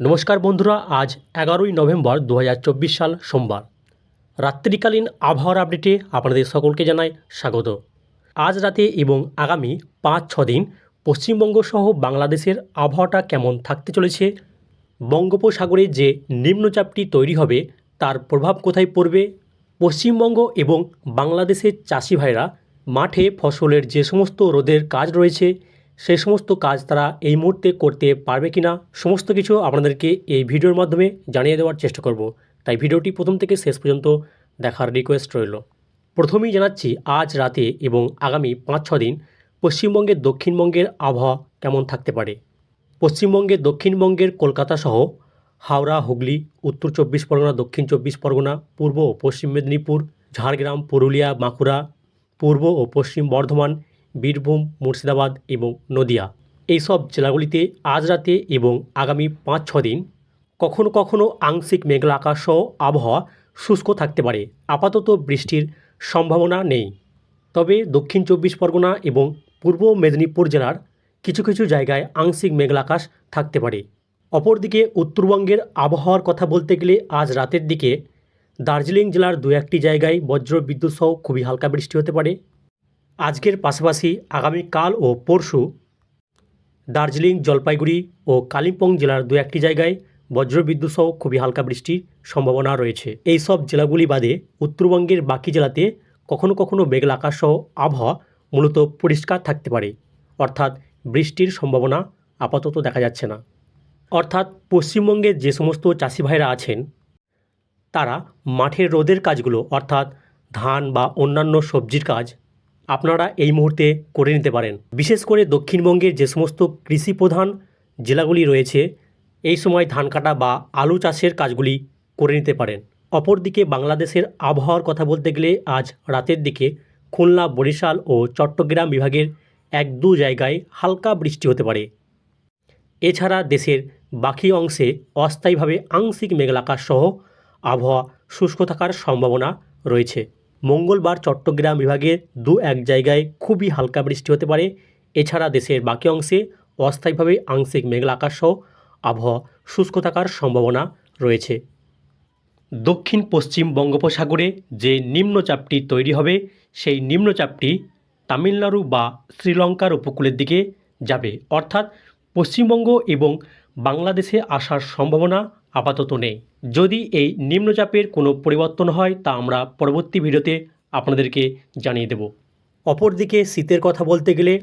নমস্কার বন্ধুরা, আজ এগারোই নভেম্বর দু হাজার চব্বিশ সাল সোমবার। রাত্রিকালীন আবহাওয়ার আপডেটে আপনাদের সকলকে জানাই স্বাগত। আজ রাতে এবং আগামী পাঁচ ছ দিন পশ্চিমবঙ্গ সহ বাংলাদেশের আবহাওয়াটা কেমন থাকতে চলেছে, বঙ্গোপসাগরে যে নিম্নচাপটি তৈরি হবে তার প্রভাব কোথায় পড়বে, পশ্চিমবঙ্গ এবং বাংলাদেশের চাষি ভাইরা মাঠে ফসলের যে সমস্ত রোদের কাজ রয়েছে সেই সমস্ত কাজ তারা এই মুহূর্তে করতে পারবে কি না সমস্ত কিছু আপনাদেরকে এই ভিডিওর মাধ্যমে জানিয়ে দেওয়ার চেষ্টা করব। তাই ভিডিওটি প্রথম থেকে শেষ পর্যন্ত দেখার রিকোয়েস্ট রইল। প্রথমেই জানাচ্ছি, আজ রাতে এবং আগামী পাঁচ ছ দিন পশ্চিমবঙ্গের দক্ষিণবঙ্গের আবহাওয়া কেমন থাকতে পারে? পশ্চিমবঙ্গের দক্ষিণবঙ্গের কলকাতা সহ হাওড়া, হুগলি, উত্তর চব্বিশ পরগনা, দক্ষিণ চব্বিশ পরগনা, পূর্ব ও পশ্চিম মেদিনীপুর, ঝাড়গ্রাম, পুরুলিয়া, বাঁকুড়া, পূর্ব ও পশ্চিম বর্ধমান বীরভূম, মুর্শিদাবাদ এবং নদিয়া। এইসব জেলাগুলিতে আজ রাতে এবং আগামী পাঁচ, ছ দিন কখনো কখনো আংশিক মেঘলা আকাশ সহ আবহাওয়া শুষ্ক থাকতে পারে। আপাতত বৃষ্টির সম্ভাবনা নেই। তবে দক্ষিণ চব্বিশ পরগনা এবং পূর্ব মেদিনীপুর জেলার কিছু কিছু জায়গায় আংশিক মেঘলা আকাশ থাকতে পারে। অপরদিকে উত্তরবঙ্গের আবহাওয়ার কথা বলতে গেলে আজ রাতের দিকে দার্জিলিং জেলার দু একটি জায়গায় বজ্র বিদ্যুৎ সহ খুবই হালকা বৃষ্টি হতে পারে। আজকের পাশাপাশি আগামীকাল ও পরশু দার্জিলিং, জলপাইগুড়ি ও কালিম্পং জেলার দু একটি জায়গায় বজ্রবিদ্যুৎ সহ খুবই হালকা বৃষ্টির সম্ভাবনা রয়েছে। এই সব জেলাগুলি বাদে উত্তরবঙ্গের বাকি জেলাতে কখনো কখনো মেঘলা আকাশ সহ আবহাওয়া মূলত পরিষ্কার থাকতে পারে। অর্থাৎ বৃষ্টির সম্ভাবনা আপাতত দেখা যাচ্ছে না। অর্থাৎ পশ্চিমবঙ্গের যে সমস্ত চাষি ভাইরা আছেন, তারা মাঠের রোদের কাজগুলো, অর্থাৎ ধান বা অন্যান্য সবজির কাজ আপনারা এই মুহূর্তে করে নিতে পারেন। বিশেষ করে দক্ষিণবঙ্গের যে সমস্ত কৃষি প্রধান জেলাগুলি রয়েছে, এই সময় ধান কাটা বা আলু চাষের কাজগুলি করে নিতে পারেন। অপরদিকে বাংলাদেশের আবহাওয়ার কথা বলতে গেলে আজ রাতের দিকে খুলনা, বরিশাল ও চট্টগ্রাম বিভাগের এক দু জায়গায় হালকা বৃষ্টি হতে পারে। এছাড়া দেশের বাকি অংশে অস্থায়ীভাবে আংশিক মেঘলাকাশ সহ আবহাওয়া শুষ্ক থাকার সম্ভাবনা রয়েছে। মঙ্গলবার চট্টগ্রাম বিভাগে দু এক জায়গায় খুবই হালকা বৃষ্টি হতে পারে। এছাড়া দেশের বাকি অংশে অস্থায়ীভাবে আংশিক মেঘলা আকাশ সহ আবহাওয়া শুষ্ক থাকার সম্ভাবনা রয়েছে। দক্ষিণ পশ্চিম বঙ্গোপসাগরে যে নিম্নচাপটি তৈরি হবে, সেই নিম্নচাপটি তামিলনাড়ু বা শ্রীলঙ্কার উপকূলের দিকে যাবে। অর্থাৎ পশ্চিমবঙ্গ এবং বাংলাদেশে আসার সম্ভাবনা আপাতত নেই। যদি এই নিম্নচাপের কোনো পরিবর্তন হয়, তা আমরা পরবর্তী ভিডিওতে আপনাদেরকে জানিয়ে দেব। অপরদিকে শীতের কথা বলতে গেলে,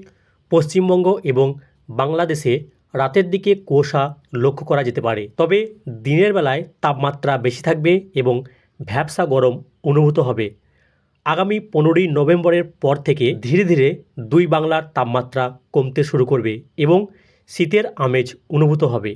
পশ্চিমবঙ্গ এবং বাংলাদেশে রাতের দিকে কুয়াশা লক্ষ্য করা যেতে পারে। তবে দিনের বেলায় তাপমাত্রা বেশি থাকবে এবং ভ্যাবসা গরম অনুভূত হবে। আগামী পনেরোই নভেম্বরের পর থেকে ধীরে ধীরে দুই বাংলার তাপমাত্রা কমতে শুরু করবে এবং শীতের আমেজ অনুভূত হবে।